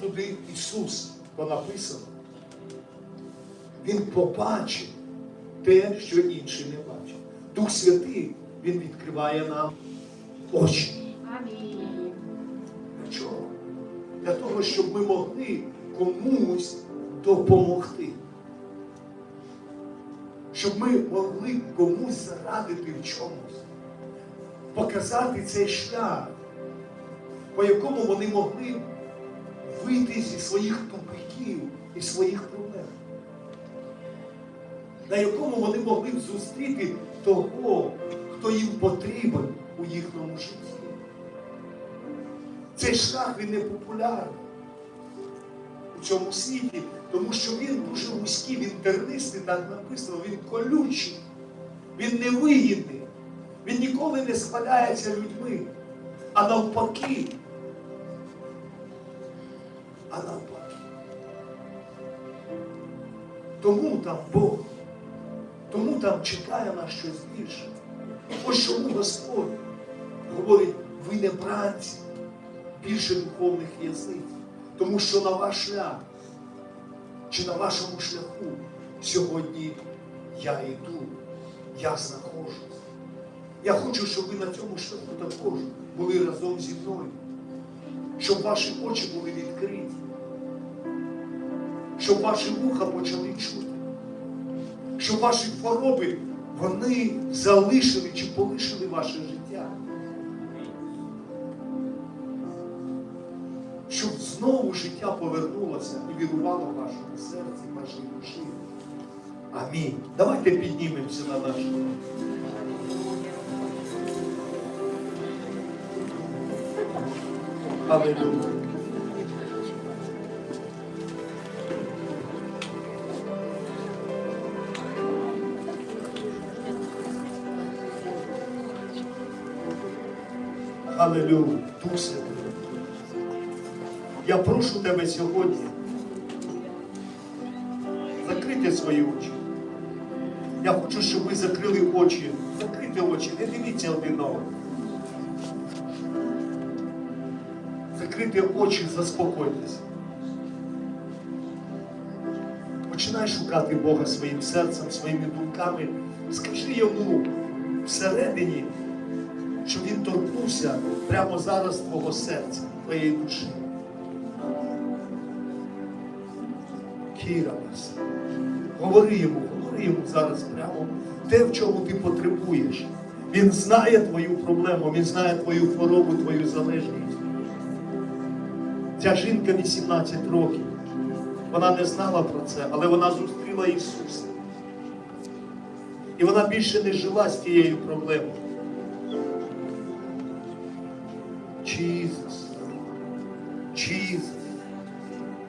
туди Ісус, бо написано, Він побачив те, що інші не бачать. Дух Святий, Він відкриває нам очі. Амінь. Для чого? Для того, щоб ми могли комусь допомогти. Щоб ми могли комусь зарадити в чомусь. Показати цей шлях, по якому вони могли вийти зі своїх тупиків і своїх проблем. На якому вони могли б зустріти того, хто їм потрібен у їхньому житті. Цей шлях він не популярний у цьому світі, тому що він дуже вузький, він тернистий, так написано, він колючий, він невигідний, він ніколи не схваляється людьми, а навпаки. А навпаки. Тому там Бог, тому там чекає нас щось більше. Ось чому Господь говорить, ви не бранці більше духовних в'язниць. Тому що на ваш шлях чи на вашому шляху сьогодні я йду, я знаходжусь. Я хочу, щоб ви на цьому шляху також були разом зі мною, щоб ваші очі були відкриті, щоб ваші вуха почали чути, щоб ваші хвороби вони залишили чи полишили ваше життя. щоб знову життя повернулося і вірувало в вашому серці, в вашій душі. Амінь. Давайте піднімемося на наш. Аллилуйя. Аллилуйя. Дух Святий. Я прошу тебе сьогодні закрити свої очі. Я хочу, щоб ви закрили очі. Закрити очі, не дивіться один на одного. Закрити очі, заспокойтесь. Починай шукати Бога своїм серцем, своїми думками. Скажи йому всередині, щоб він торкнувся прямо зараз твого серця, твоєї душі. Кіра вас. Говори йому, говори йому зараз прямо те, в чому ти потребуєш. Він знає твою проблему, він знає твою хворобу, твою залежність. Ця жінка 18 років. Вона не знала про це, але вона зустріла Ісуса. І вона більше не жила з тією проблемою.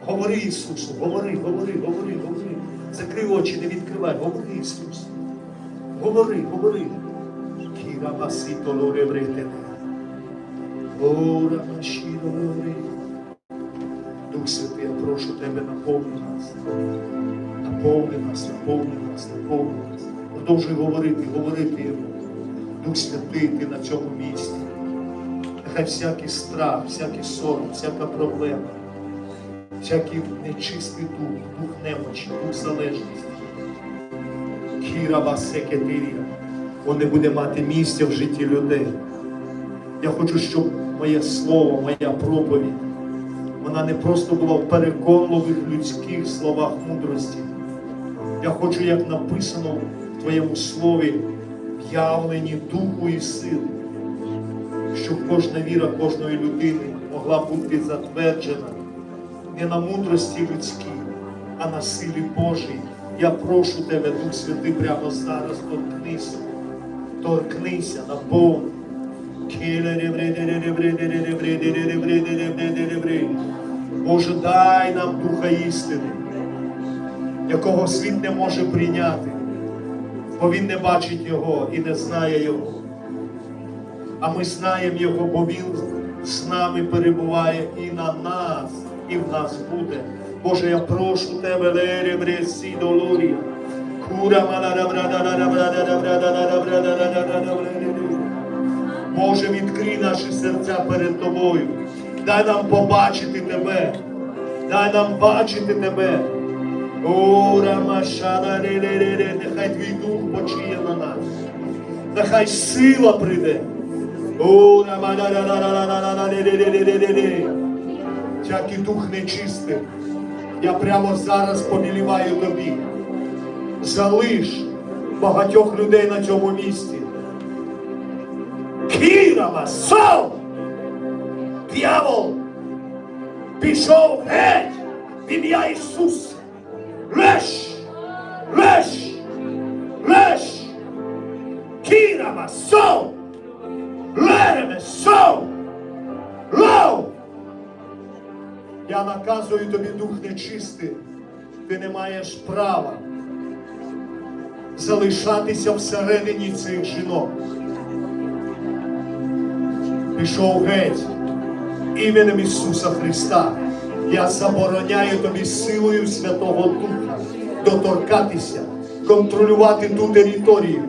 Говори Ісусу, говори, говори, говори, говори. Закрий очі, не відкривай, говори Ісусу. Говори, говори. Кіра басіто лоре бретене. Ора машіро лоре. Дух Святий, я прошу тебе, наповни нас. Наповни нас, наповни нас, наповни нас. Продовжуй говорити, говорити йому. Дух Святий, ти на цьому місці. Нехай всякий страх, всякий сором, всяка проблема всякий нечистий дух, дух немочі, дух залежності. Кіра Васекетирія, он не буде мати місця в житті людей. Я хочу, щоб моє слово, моя проповідь, вона не просто була в переконливих людських словах мудрості. Я хочу, як написано в Твоєму слові, явлені духу і сили, щоб кожна віра кожної людини могла бути затверджена не на мудрості людській, а на силі Божій. Я прошу тебе, Дух Святий, прямо зараз торкнися. Торкнися на Бог. Боже, дай нам духа істини, якого світ не може прийняти, бо він не бачить його і не знає його. А ми знаємо його, бо він з нами перебуває і на нас і в нас буде. Боже, я прошу тебе, лере бресі долорія. Кура Боже, відкрий наші серця перед Тобою. Дай нам побачити тебе. Дай нам бачити тебе. Ура, машана, нехай твій дух почиє на нас. Нехай сила прийде. Ура, мана, Всякий дух нечистий. Я прямо зараз поміліваю тобі. Залиш багатьох людей на цьому місці. Кірама, сов! Д'явол! Пішов геть в ім'я Ісуса! Леш! Леш! Леш! Кірама, сов! Лереме, сов! Я наказую тобі дух нечистий. Ти не маєш права залишатися всередині цих жінок. Пішов геть іменем Ісуса Христа. Я забороняю тобі силою Святого Духа доторкатися, контролювати ту територію,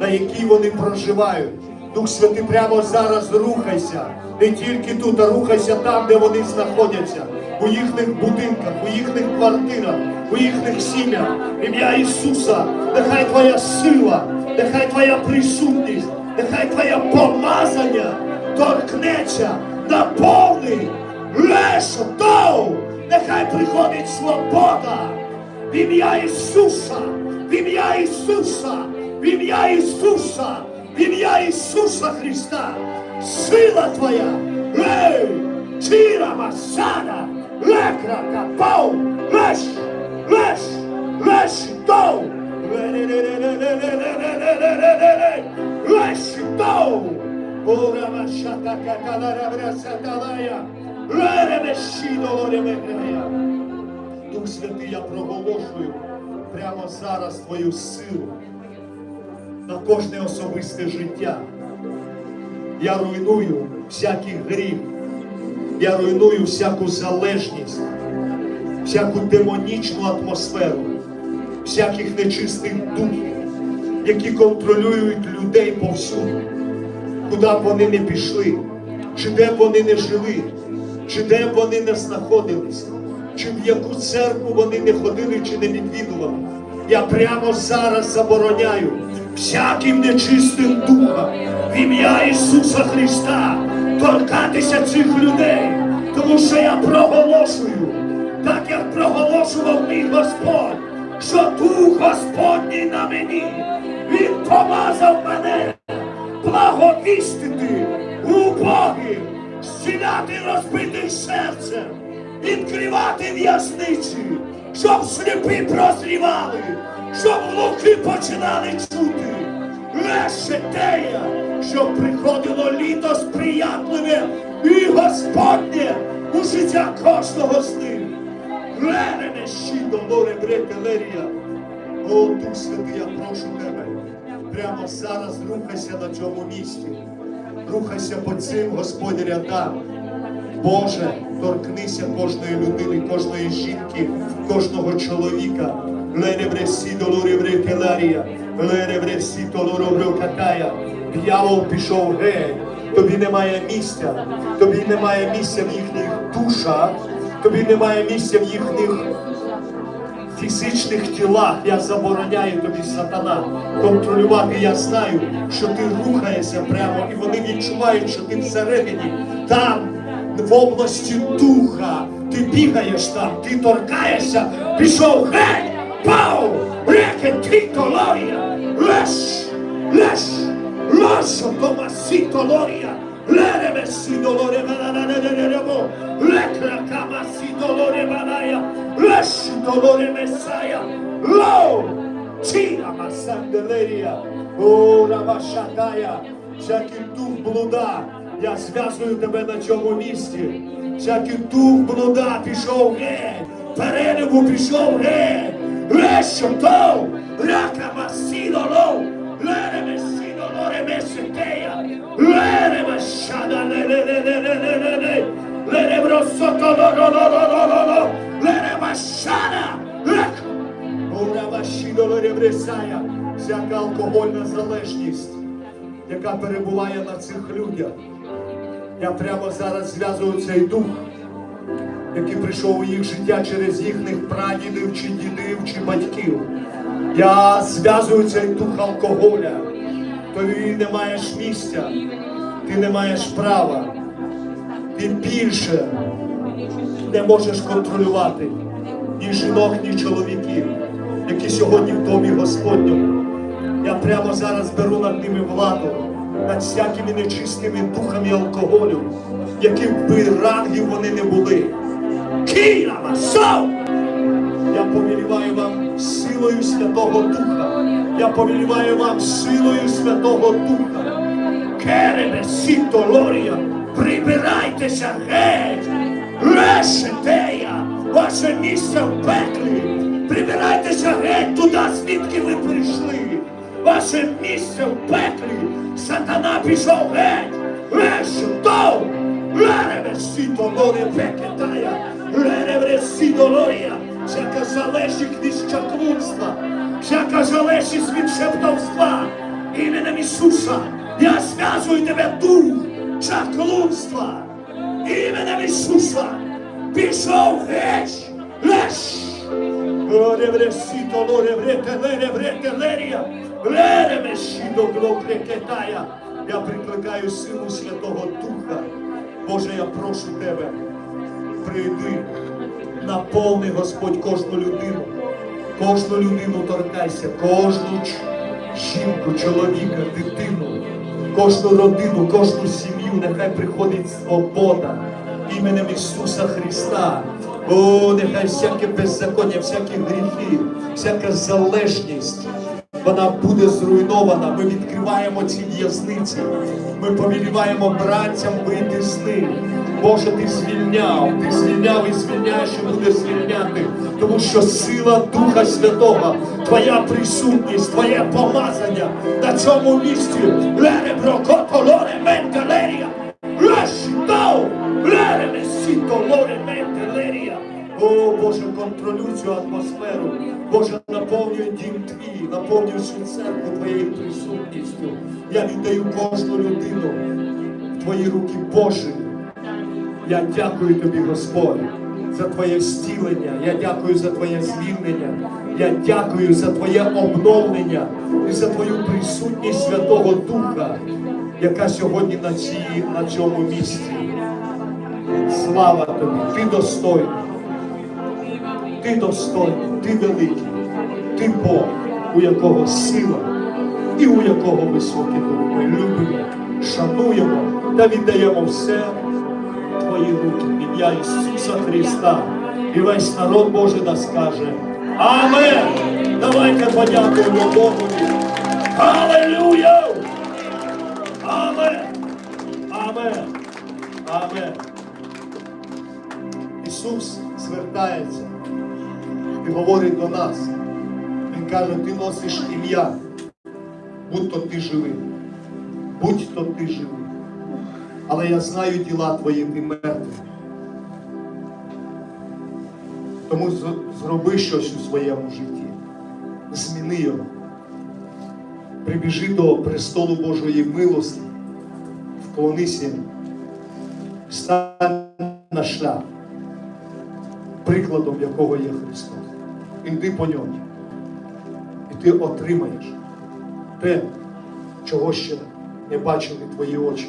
на якій вони проживають. Дух Святий прямо зараз рухайся. Не тільки тут, а рухайся там, де вони знаходяться, у їхніх будинках, у їхніх квартирах, у їхніх сім'ях. Ім'я Ісуса, нехай твоя сила, нехай твоя присутність, нехай твоє помазання торкнеться, наповни, леш, дов, нехай приходить свобода. В ім'я Ісуса, в ім'я Ісуса, в ім'я Ісуса, ім'я Ісуса Христа, сила Твоя, лей, чіра масана, лекра та пау. леш, леш, леш, тов, леш, тов, ora mashata kakalara brasatalaya, леремеші долоре мегнея. Дух Святий, я проголошую прямо зараз Твою силу, на кожне особисте життя. Я руйную всякий гріх, я руйную всяку залежність, всяку демонічну атмосферу, всяких нечистих духів, які контролюють людей повсюду, куди б вони не пішли, чи де б вони не жили, чи де б вони не знаходились, чи в яку церкву вони не ходили, чи не відвідували. Я прямо зараз забороняю всяким нечистим духам в ім'я Ісуса Христа торкатися цих людей, тому що я проголошую, так як проголошував мій Господь, що Дух Господній на мені, Він помазав мене благовістити убогим, зціляти розбитих серцем, відкривати в'язниці, щоб сліпі прозрівали, щоб глухі починали чути. Леше тея, щоб приходило літо сприятливе і Господнє у життя кожного з них. Лерене щідо, лоре бретелерія. О, Дух Святий, я прошу тебе, прямо зараз рухайся на цьому місці. Рухайся по цим Господь рядам. Боже, торкнися кожної людини, кожної жінки, кожного чоловіка. Леребресі долоребре келарія, леребресі долоробре катая. Д'явол пішов геть. Тобі немає місця, тобі немає місця в їхніх душах, тобі немає місця в їхніх фізичних тілах я забороняю тобі, сатана, контролювати. Я знаю, що ти рухаєшся прямо, і вони відчувають, що ти всередині, там, в області духа, ти бігаєш там, ти торкаєшся, пішов геть, pau, requetitoloria, les, les, lasso tomasitoloria, leremesidolore, balanerebo, lecra camasidolore, balaia, les, dolore, messaia, lo, tira, massandeleria, ora, machadaia, всякий дух блуда, я зв'язую тебе на цьому місці, всякий дух блуда пішов геть, перелюбу пішов геть, лещо тов, рака масідо лов, лере месідо лоре месетея, лере машада який прийшов у їх життя через їхніх прадідів, чи дідів, чи батьків. Я зв'язую цей дух алкоголя. Тобі не маєш місця, ти не маєш права. Ти більше не можеш контролювати ні жінок, ні чоловіків, які сьогодні в домі Господньому. Я прямо зараз беру над ними владу, над всякими нечистими духами алкоголю, яким би рангів вони не були. Кіра Масов! Я повеліваю вам силою Святого Духа. Я повеліваю вам силою Святого Духа. Керебе сіто лорія, прибирайтеся геть! Решетея! Ваше місце в пеклі! Прибирайтеся геть туди, звідки ви прийшли! Ваше місце в пеклі! Сатана пішов геть! Решето! Леребе сіто лоре пекетая! Леребе сіто лорія! Всяка залежність від чаклунства! Всяка залежність від шептовства! Іменем Ісуса! Я зв'язую тебе дух чаклунства! Іменем Ісуса! Пішов геть! Леш! Оревресіто лореврете лереврете лерія! Леремешіто глокрекетая! Я прикликаю силу Святого Духа. Боже, я прошу тебе, прийди, наповни Господь кожну людину. Кожну людину торкайся, кожну жінку, чоловіка, дитину, кожну родину, кожну сім'ю, нехай приходить свобода іменем Ісуса Христа. О, нехай всяке беззаконня, всякі гріхи, всяка залежність, вона буде зруйнована. Ми відкриваємо ці в'язниці. Ми повеліваємо братцям вийти з них. Боже, ти звільняв, ти звільняв і звільняєш, і будеш звільняти. Тому що сила Духа Святого, Твоя присутність, Твоє помазання на цьому місці. Лере брокото, лоре менталерія. Лешто! Лере месіто, лоре менталерія. О, Боже, контролюй цю атмосферу. Боже, наповнюй дім твій, наповнюй всю церкву Твоєю присутністю. Я віддаю кожну людину в Твої руки Божі. Я дякую тобі, Господь, за Твоє зцілення. Я дякую за Твоє звільнення. Я дякую за Твоє обновлення і за Твою присутність Святого Духа, яка сьогодні на, цій, на цьому місці. Слава тобі, ти достойний. Ти достойний, ти великий, ти Бог, у якого сила і у якого високий дух. Ми любимо, шануємо та віддаємо все твої руки, в ім'я Ісуса Христа. І весь народ Божий да скаже Амен! Давайте подякуємо Богові. Алелуя! Амен! Амен! Амен! Ісус звертається і говорить до нас. Він каже, ти носиш ім'я, будь то ти живий, будь то ти живий. Але я знаю діла твої, ти мертвий. Тому зроби щось у своєму житті. Зміни його. Прибіжи до престолу Божої милості, вклонися. Стань на шлях прикладом якого є Христос. Іди по ньому. І ти отримаєш те, чого ще не бачили твої очі.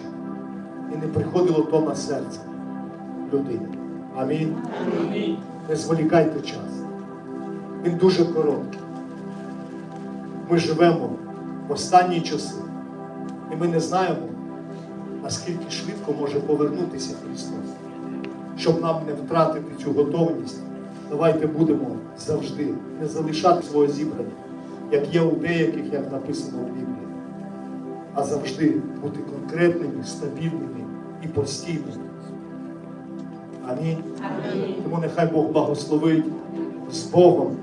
І не приходило то на серце людини. Амінь. Не зволікайте час. Він дуже короткий. Ми живемо в останні часи. І ми не знаємо, наскільки швидко може повернутися Христос щоб нам не втратити цю готовність, давайте будемо завжди не залишати свого зібрання, як є у деяких, як написано в Біблії, а завжди бути конкретними, стабільними і постійними. Амінь. Тому нехай Бог благословить з Богом.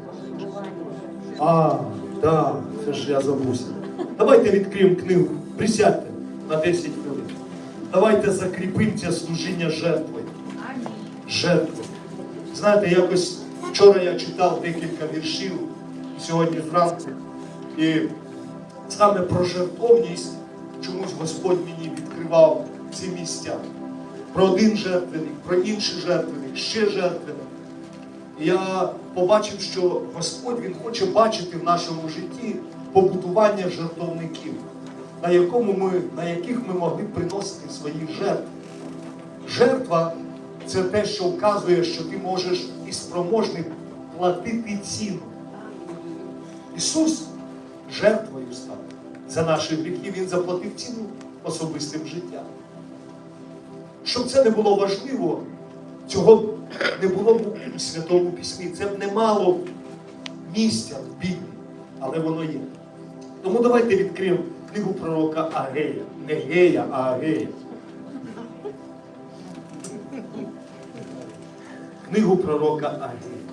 А, так, це ж я забувся. Давайте відкриємо книгу. Присядьте на 10 хвилин. Давайте закріпимо це служіння жертвою жертви. Знаєте, якось вчора я читав декілька віршів сьогодні зранку. І саме про жертовність чомусь Господь мені відкривав ці місця. Про один жертвенник, про інший жертвенник. ще жертви. І я побачив, що Господь Він хоче бачити в нашому житті побудування жертовників, на, якому ми, на яких ми могли приносити свої жертви. Жертва це те, що вказує, що ти можеш і спроможний платити ціну. Ісус жертвою став за наші гріхи, Він заплатив ціну особистим життям. Щоб це не було важливо, цього не було б у Святому Письмі. Це б не мало місця в Біблії, але воно є. Тому давайте відкриємо книгу пророка Агея. Не Гея, а Агея. Книгу пророка Агея.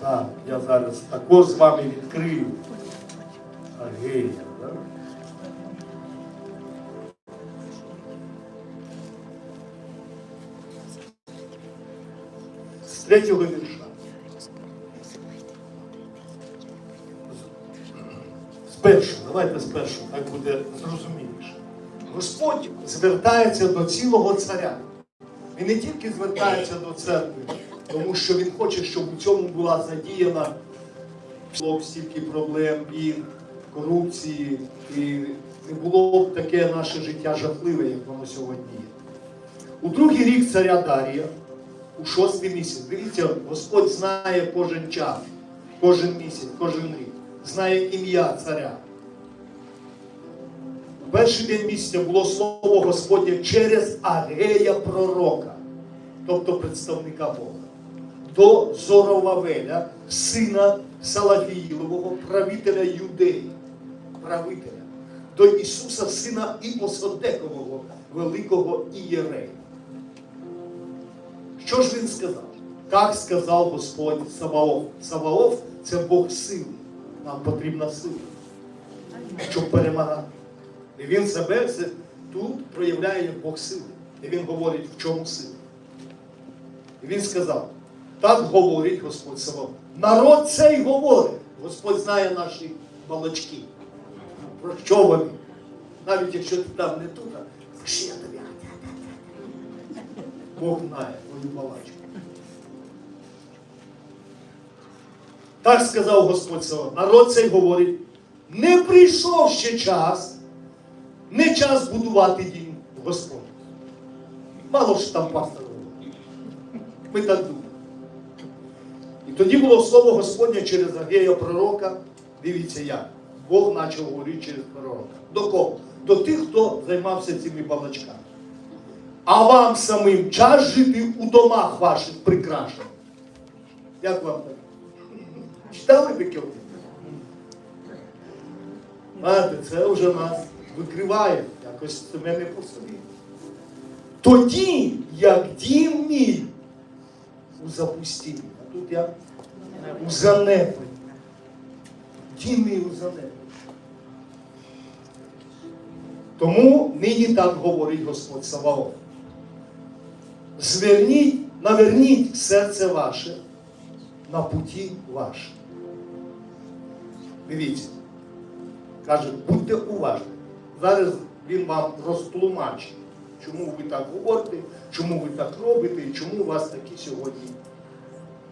Так, я зараз також з вами відкрию. Агея. Да? З третього вірша. З давайте з першого, так буде зрозуміліше. Господь звертається до цілого царя. Він не тільки звертається до церкви, тому що він хоче, щоб у цьому була задіяна стільки проблем і корупції, і не було б таке наше життя жахливе, як воно сьогодні є. У другий рік царя Дарія, у шостий місяць, дивіться, Господь знає кожен час, кожен місяць, кожен рік, знає ім'я царя. У перший день місяця було слово Господнє через Агея пророка, тобто представника Бога, до Зоровавеля, сина Салафіїлового, правителя Юдеї, правителя, до Ісуса, сина Іосодекового, великого Ієрея. Що ж він сказав? Так сказав Господь Саваоф. Саваоф це Бог сили. Нам потрібна сила, щоб перемагати. І він себе це тут проявляє як Бог сили. І він говорить, в чому сила. І він сказав, так говорить Господь Саваоф. Народ цей говорить. Господь знає наші балачки. Вони? Навіть якщо ти там не тут, я тобі. Бог знає твою балачку. Так сказав Господь Саваоф. Народ цей говорить, не прийшов ще час, не час будувати дім Господь. Мало ж там пастора було. Ми так думаємо. І тоді було слово Господнє через Агея пророка. Дивіться як. Бог почав говорити через пророка. До кого? До тих, хто займався цими балачками. А вам самим час жити у домах ваших прикрашених. Як вам так? Читали таке? Знаєте, це вже нас викриває. Якось це мене по собі. Тоді, як дім мій у запустінні. А тут я у занепаді. Дім мій у занепаді. Тому нині так говорить Господь Саваоф. Зверніть, наверніть серце ваше на путі ваше. Дивіться. Каже, будьте уважні. Зараз він вам розтлумачить, чому ви так говорите, чому ви так робите і чому у вас такі сьогодні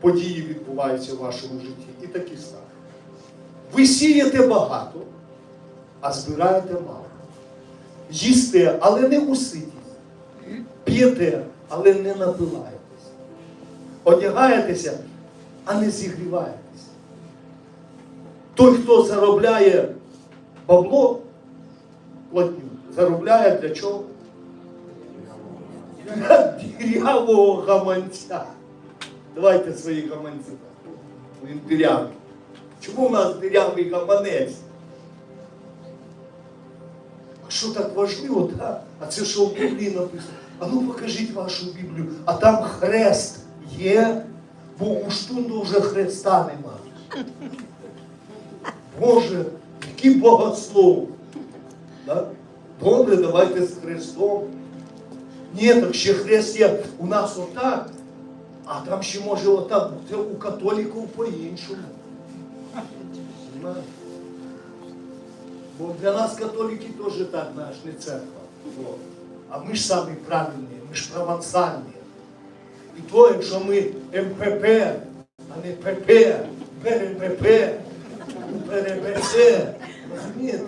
події відбуваються в вашому житті. І такі стали. Ви сієте багато, а збираєте мало. Їсте, але не уситість. П'єте, але не напиваєтесь. Одягаєтеся, а не зігріваєтесь. Той, хто заробляє бабло, платню, заробляє для чого? Для дірявого гаманця. Давайте свої гаманці. Він дирявий. Чому в нас дирявий гаманець? Що так важливо, так? А це що в Біблії написано? А ну покажіть вашу Біблію, а там хрест є, бо у штунду вже хреста нема. Боже, який богослов. Да? Добре, давайте з Христом. Ні, так ще хрест є у нас отак, а там ще може отак бути у католіків по-іншому. Бо для нас католики теж так, наш не церква. А ми ж самі правильні. ми ж провансальні. І то, якщо ми МПП, а не ПП, ПРПП, ПРПЦ, розумієте?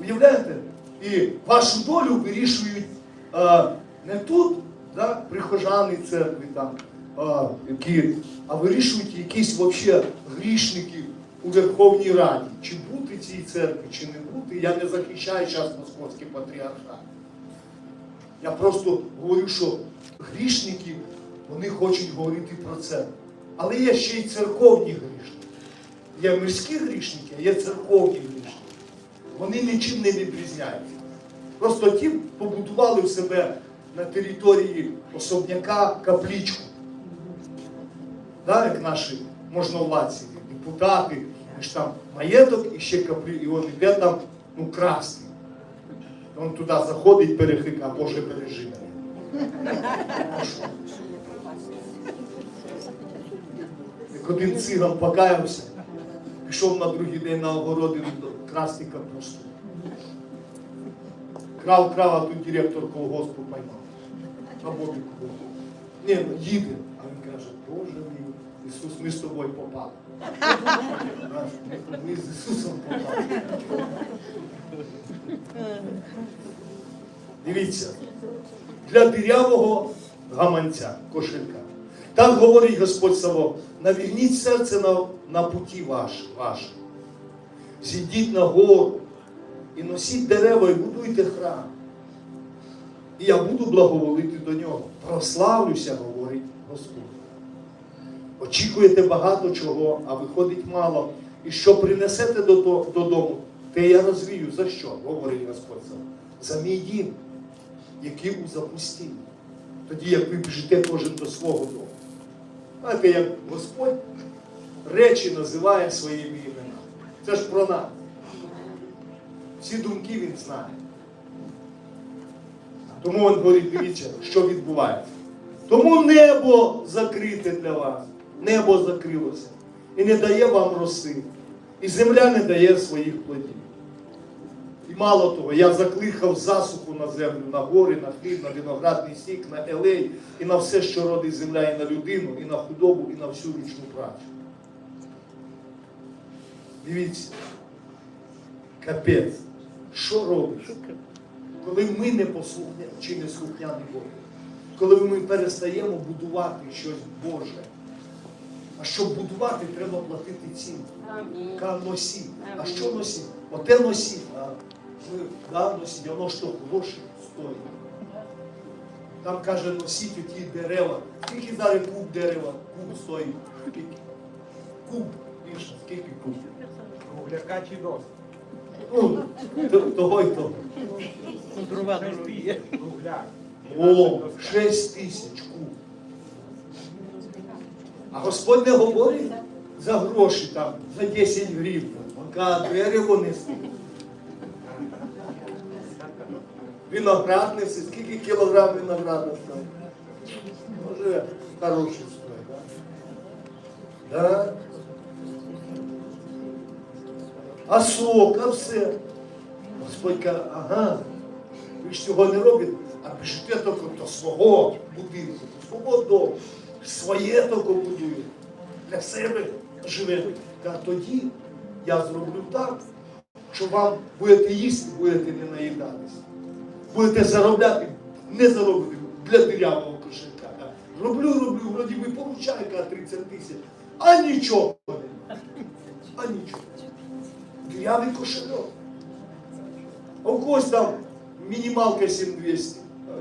Уявляєте? І вашу долю вирішують а, не тут, да, прихожани церкви там, а, які, а вирішують якісь вообще грішники у Верховній Раді. Чи бути цій церкві, чи не бути. Я не захищаю зараз московський патріархат. Я просто говорю, що грішники, вони хочуть говорити про це. Але є ще й церковні грішники. Є мирські грішники, а є церковні грішники. Вони нічим не відрізняються. Просто ті побудували в себе на території особняка каплічку. Да, як наші можновладці, депутати, і ж там маєток і ще каплі, і він іде там ну, красний. Він туди заходить, перехика, Боже бережи мене. Як один циган покаявся, пішов на другий день на огороди красти капусту. Крав, крав, а тут директор колгоспу поймав. Був. Ні, ну, їде. А він каже, Боже мій, Ісус, ми з тобою попали. Ми- з Ісусом попали. Дивіться, для дирявого гаманця, кошелька. Так говорить Господь Саво, навігніть серце на, на путі ваш, ваше. Зійдіть на гору і носіть дерева і будуйте храм. І я буду благоволити до нього. Прославлюся, говорить Господь. Очікуєте багато чого, а виходить мало. І що принесете додому, те я розвію. За що? говорить Господь сам. За мій дім, який у запустінні. Тоді як ви біжите кожен до свого дому. Знаєте, як Господь речі називає своїми іменами. Це ж про нас. Всі думки він знає. Тому він говорить, дивіться, що відбувається. Тому небо закрите для вас. Небо закрилося. І не дає вам роси. І земля не дає своїх плодів. І мало того, я закликав засуху на землю, на гори, на хліб, на виноградний сік, на елей, і на все, що родить земля, і на людину, і на худобу, і на всю ручну працю. Дивіться, капець, що робиш? Коли ми не послухня чи не слухняні Богу, коли ми перестаємо будувати щось Боже. А щоб будувати, треба платити ціну. Носі. А що носі? Оте носі. А ми да, носі, воно ж то гроші стоїть. Там каже, носіть оті дерева. Скільки зараз куб дерева? Куб стоїть. Скільки? Куб. Більше, скільки куб? Кругляка чи дос? Ну, того й того. Дрова. Кругляк. О, 6 тисяч куб. А Господь не говорить за гроші там, за 10 гривень. Каже, дерево неси. Виноград неси. Скільки кілограм винограда стоїть? Може, хороший стоїть, да? Да? А сок, а все. Господь каже, ага, ви ж цього не робите, а біжите тільки до свого будинку, свого дому, своє тільки будуєте, для себе живете. Та тоді я зроблю так, що вам будете їсти, будете не наїдатися. Будете заробляти, не заробити для дирявого кошелька. Роблю, роблю, вроді би получаю каже, 30 тисяч, а нічого. А нічого. Дирявий кошельок. А у когось там мінімалка 7200. а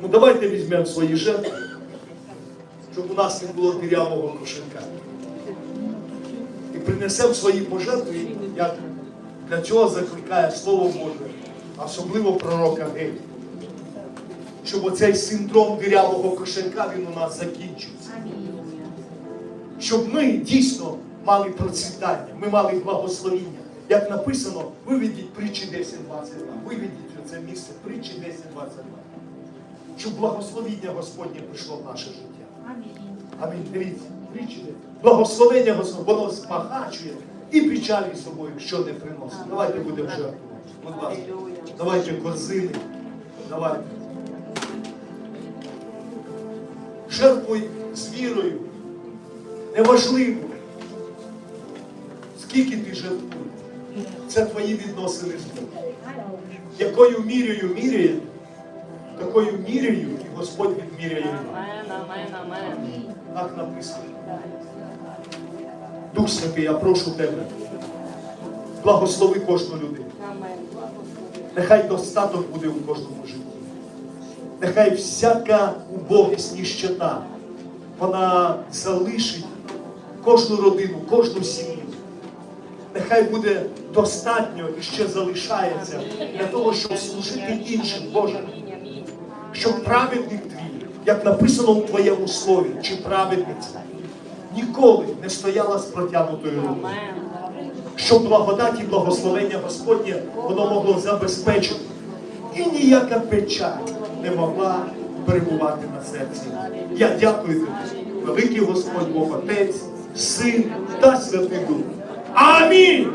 Ну давайте візьмемо свої жертви, щоб у нас не було дирявого кошелька. І принесемо свої пожертви, як для цього закликає Слово Боже, особливо пророка Гелі. Щоб оцей синдром дирявого кошелька він у нас закінчився щоб ми дійсно мали процвітання, ми мали благословіння. Як написано, виведіть притчі 10-22. Виведіть це місце притчі 10-22. Щоб благословіння Господнє прийшло в наше життя. Амінь. Дивіться, притчі. Благословення Господнє, воно спагачує І печалі з собою, якщо не приносить. Давайте будемо жертвувати. Будь ласка. Давайте корзини. Давайте. Жертвуй з вірою. Неважливо, скільки ти жертвуєш. Це твої відносини з Богом. Якою мірою міряє, такою мірою і Господь відміряє. Так написано. Дух Святий, я прошу тебе. Благослови кожну людину. Нехай достаток буде у кожному житті. Нехай всяка убогість, ніщета, вона залишить кожну родину, кожну сім'ю. Нехай буде достатньо і ще залишається для того, щоб служити іншим, Боже. Щоб праведник твій, як написано в твоєму слові, чи праведниця, ніколи не стояла з протягнутою рукою. Щоб благодать і благословення Господнє воно могло забезпечити. І ніяка печаль не могла перебувати на серці. Я дякую тобі, великий Господь Бог Отець, Син та Святий Дух. Амінь!